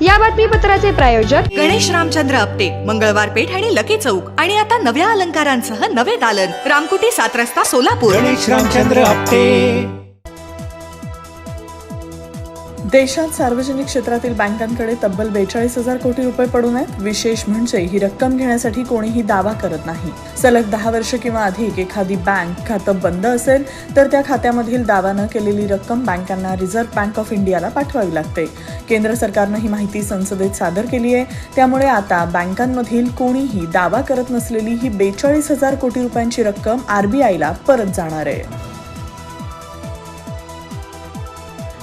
या बातमीपत्राचे प्रायोजक गणेश रामचंद्र अपटे मंगळवार पेठ आणि लकी चौक. आणि आता नव्या अलंकारांसह नवे दालन. रामकुटी सात रस्ता सोलापूर. गणेश रामचंद्र आपटे. देशात सार्वजनिक क्षेत्रातील बँकांकडे तब्बल बेचाळीस हजार कोटी रुपये पडून आहेत. विशेष म्हणजे ही रक्कम घेण्यासाठी कोणीही दावा करत नाही. सलग दहा वर्ष किंवा अधिक एखादी बँक खातं बंद असेल तर त्या खात्यामधील दावा न केलेली रक्कम बँकांना रिझर्व्ह बँक ऑफ इंडियाला पाठवावी लागते. केंद्र सरकारनं ही माहिती संसदेत सादर केली आहे. त्यामुळे आता बँकांमधील कोणीही दावा करत नसलेली ही बेचाळीस हजार कोटी रुपयांची रक्कम आरबीआयला परत जाणार आहे.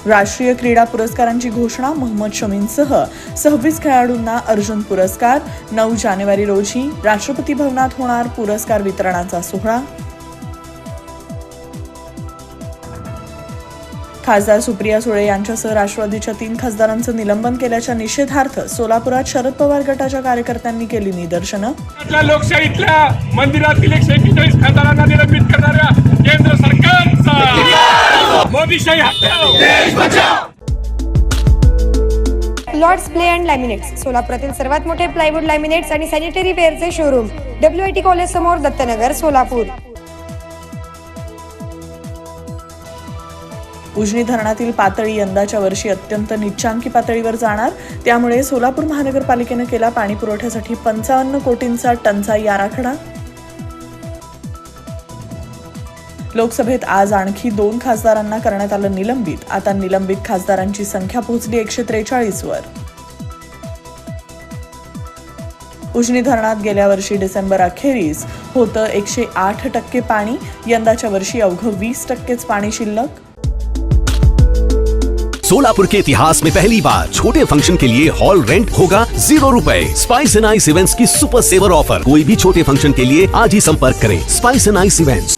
राष्ट्रीय क्रीडा पुरस्कारांची घोषणा मोहम्मद शमींसह. सव्वीस खेळाडूंना अर्जुन पुरस्कार. नऊ जानेवारी रोजी राष्ट्रपती भवनात होणार पुरस्कार वितरणाचा सोहळा. खासदार सुप्रिया सुळे यांच्यासह राष्ट्रवादीच्या तीन खासदारांचं निलंबन केल्याच्या निषेधार्थ सोलापुरात शरद पवार गटाच्या कार्यकर्त्यांनी केली निदर्शनं. लोकशाहीतल्या मंदिरातील एकशे एकेचाळीस खासदारांना निलंबित करणाऱ्या केंद्र सरकारचा. मोदीशाही लॉर्ड्स प्ले अँड लॅमिनेट्स सोलापुरातील सर्वात मोठे प्लायवूड लॅमिनेट्स आणि sanitary ware showroom W I T college समोर दत्तनगर सोलापूर. उजनी धरणातील पातळी यंदाच्या वर्षी अत्यंत निच्चांकी पातळीवर जाणार. त्यामुळे सोलापूर महानगरपालिकेनं केला पाणी पुरवठ्यासाठी पंचावन्न कोटींचा टंचाई आराखडा. लोकसभेत आज आणखी दोन खासदारांना करण्यात आलं निलंबित. आता निलंबित खासदारांची संख्या पोहोचली एकशे त्रेचाळीसवर उजनी धरणात गेल्या वर्षी डिसेंबर अखेरीस होतं एकशे आठ टक्के पाणी यंदाच्या वर्षी अवघं वीस टक्केच पाणी शिल्लक. सोलापुर के इतिहास में पहली बार छोटे फंक्शन के लिए हॉल रेंट होगा जीरो रूपए। स्पाइस एंड आइस इवेंट्स की सुपर सेवर ऑफर कोई भी छोटे फंक्शन के लिए आज ही संपर्क करें। Spice and ice events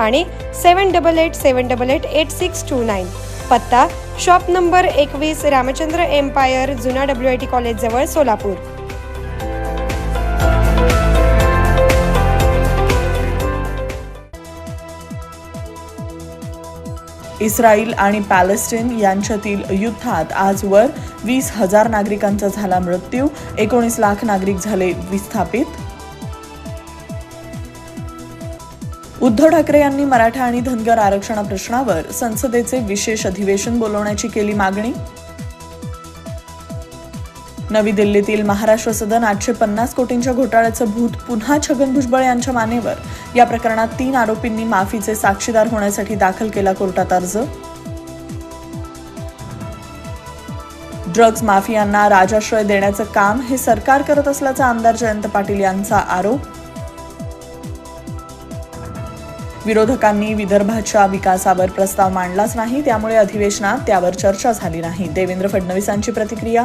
आणि seven double eight seven double eight eight six two nine. पत्ता शॉप नंबर एकवीस रामचंद्र एम्पायर जुना डब्ल्यू आय टी कॉलेज जवळ सोलापूर. इस्रायल आणि पॅलेस्टीन यांच्यातील युद्धात आजवर वीस हजार नागरिकांचा झाला मृत्यू. एकोणीस लाख नागरिक झाले विस्थापित. उद्धव ठाकरे यांनी मराठा आणि धनगर आरक्षण प्रश्नावर संसदेचे विशेष अधिवेशन बोलवण्याची केली मागणी? नवी दिल्लीतील महाराष्ट्र सदन आठशे पन्नास कोटींच्या घोटाळ्याचं भूत पुन्हा छगन भुजबळ यांच्या मानेवर. या प्रकरणात तीन आरोपींनी माफीचे साक्षीदार होण्यासाठी दाखल केला कोर्टात अर्ज. ड्रग्ज माफियांना राजाश्रय देण्याचं काम हे सरकार करत असल्याचा आमदार जयंत पाटील यांचा आरोप. विरोधकांनी विदर्भाच्या विकासावर प्रस्ताव मांडलाच नाही त्यामुळे अधिवेशनात त्यावर चर्चा झाली नाही. देवेंद्र फडणवीसांची प्रतिक्रिया?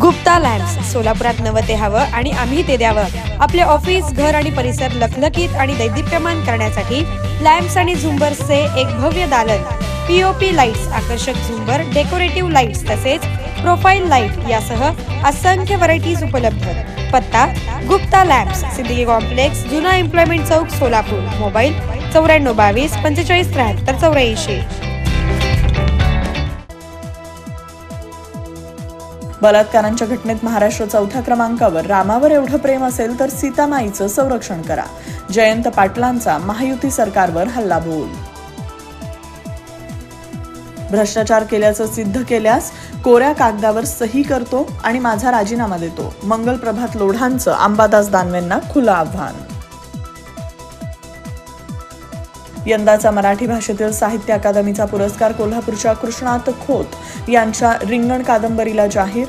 गुप्ता लॅम्प्स सोलापुरात नवं ते हवं आणि आम्ही ते द्यावं. आपले ऑफिस घर आणि परिसर लखलखीत आणि दैदिप्यमान करण्यासाठी लॅम्प्स आणि झुंबर्सचे एक भव्य दालन. पीओपी लाईट्स आकर्षक झुंबर डेकोरेटिव्ह लाईट्स तसेच प्रोफाईल लाइट यासह असंख्य व्हरायटीज उपलब्ध. पत्ता गुप्ता लॅब्स सिद्दीकी कॉम्प्लेक्स जुना एम्प्लॉयमेंट चौक सोलापूर. मोबाईल चौऱ्याण्णव बावीस पंचेचाळीस त्र्याहत्तर चौऱ्याऐंशी. बलात्कारांच्या घटनेत महाराष्ट्र चौथ्या क्रमांकावर रामावर एवढं प्रेम असेल तर सीतामाईचं संरक्षण करा. जयंत पाटलांचा महायुती सरकारवर हल्ला बोल भ्रष्टाचार केल्याचं सिद्ध केल्यास कोऱ्या कागदावर सही करतो आणि माझा राजीनामा देतो. मंगल प्रभात लोढांचं अंबादास दानवेंना खुलं आव्हान. यंदाचा मराठी भाषेतील साहित्य अकादमीचा पुरस्कार कोल्हापूरच्या कृष्णात खोत यांच्या रिंगण कादंबरीला जाहीर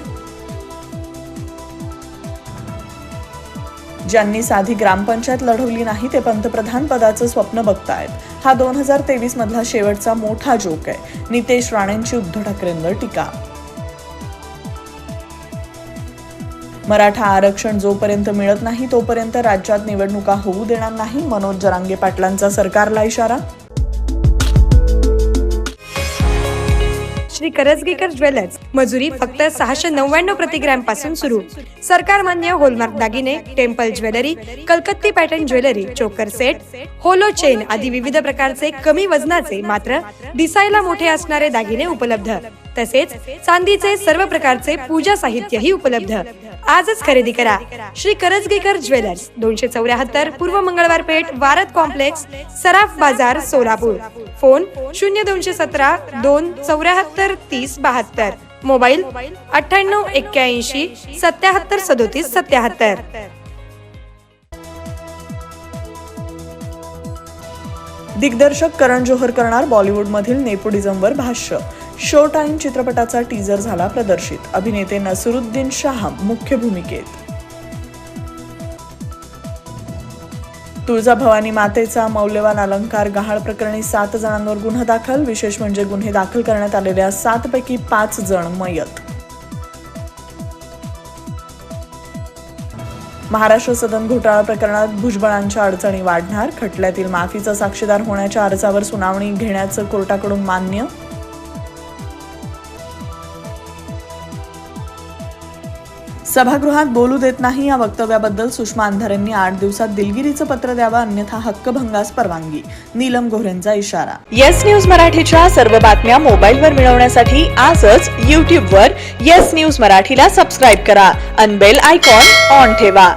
ज्यांनी साधी ग्रामपंचायत लढवली नाही ते पंतप्रधान पदाचं स्वप्न बघतायत. हा दोन हजार तेवीस मधला शेवटचा मोठा जोक आहे. नितेश राणेंची उद्धव ठाकरेंवर टीका. मराठा आरक्षण जोपर्यंत मिळत नाही तोपर्यंत राज्यात निवडणुका होऊ देणार नाही मनोज जरांगे पाटलांचा सरकारला इशारा श्री करजगीकर ज्वेलर्स. मजुरी फक्त सहाशे नव्याण्णव प्रतिग्रॅमपासून सुरू. सरकार मान्य होलमार्क दागिने temple jewellery कलकत्ती pattern jewellery choker set hollow chain आदी विविध प्रकारचे कमी वजनाचे मात्र दिसायला मोठे असणारे दागिने उपलब्ध. तसेच चांदीचे सर्व प्रकारचे पूजा साहित्यही उपलब्ध. आजच खरेदी करा. श्री करजगेकर ज्वेलर्स दोनशे चौऱ्याहत्तर पूर्व मंगळवार पेठ वारद कॉम्प्लेक्स सराफ बाजार सोलापूर. फोन शून्य दोनशे सतरा दोन चौऱ्याहत्तर तीस बहात्तर. मोबाईल अठ्ठ्याण्णव एक्क्याऐंशी सत्याहत्तर सदोतीस सत्याहत्तर. दिग्दर्शक करण जोहर करणार बॉलिवूडमधील नेपोटिझमवर भाष्य. शो टाइम चित्रपटाचा टीजर झाला प्रदर्शित. अभिनेते नसरुद्दीन शाह मुख्य भूमिकेत. तुळजाभवानी मातेचा मौल्यवान अलंकार गहाळ प्रकरणी सात जणांवर गुन्हा दाखल. विशेष म्हणजे गुन्हे दाखल करण्यात आलेल्या सात पैकी पाच जण मयत. महाराष्ट्र सदन घोटाळा प्रकरणात भुजबळांच्या अडचणी वाढणार. खटल्यातील माफीचा साक्षीदार होण्याच्या अर्जावर सुनावणी घेण्याचं कोर्टाकडून मान्य. सभागृहात बोलू देत नाही या वक्तव्याबद्दल सुषमा अंधारेंनी आठ दिवसात दिलगिरीचं पत्र द्यावं अन्यथा हक्कभंगास परवानगी. नीलम गोऱ्यांचा इशारा. येस न्यूज मराठीच्या सर्व बातम्या मोबाईलवर मिळवण्यासाठी आजच यूट्यूबवर येस न्यूज मराठीला सबस्क्राईब करा. अनबेल आयकॉन ऑन ठेवा.